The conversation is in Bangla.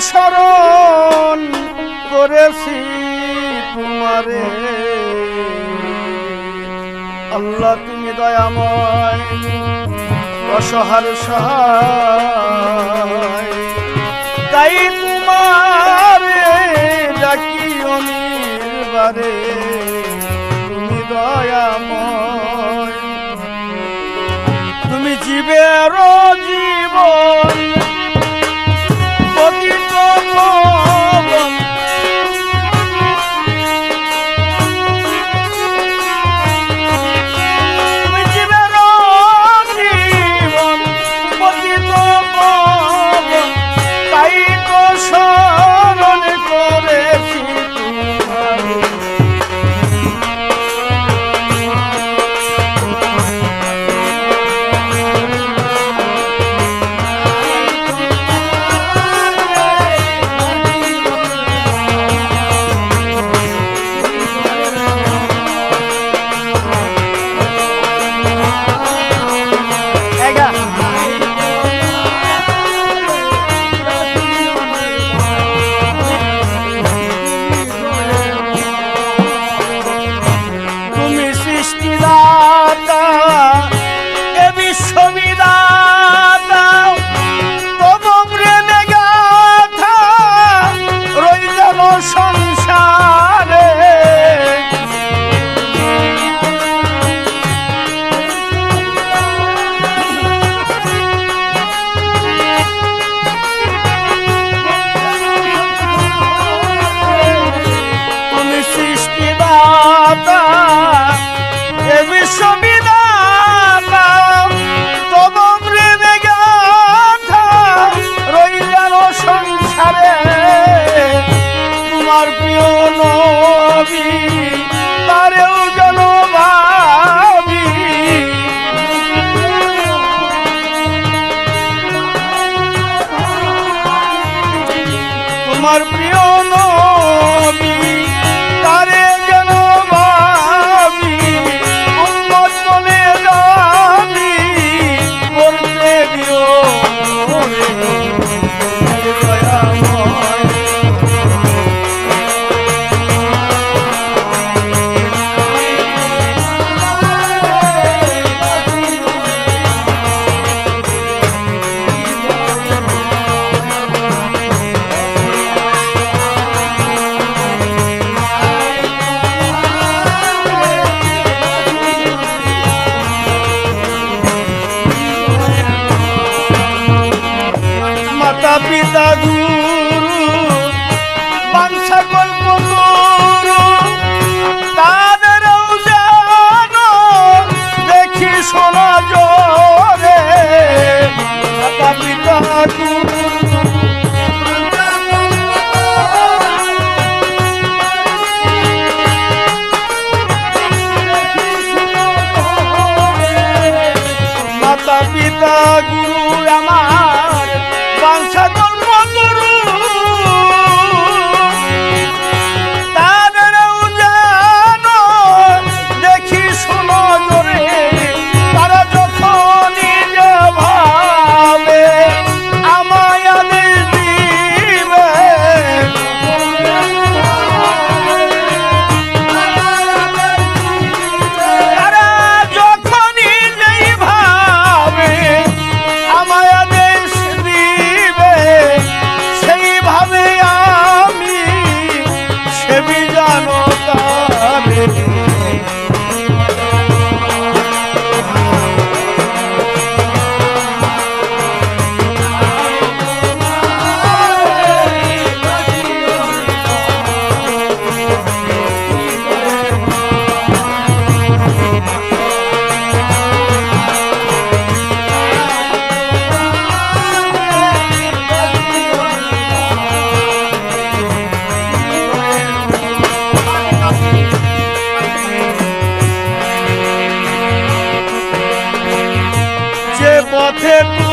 স্মরণ করেছি তোমারে। আল্লাহ, তুমি দয়াময়, অসহার সহায়। তাই তোমারে ডাকি অনিবারে তুমি দয়াময়। তুমি জীবের জীবন দাতা এ বিশ্ব trago tip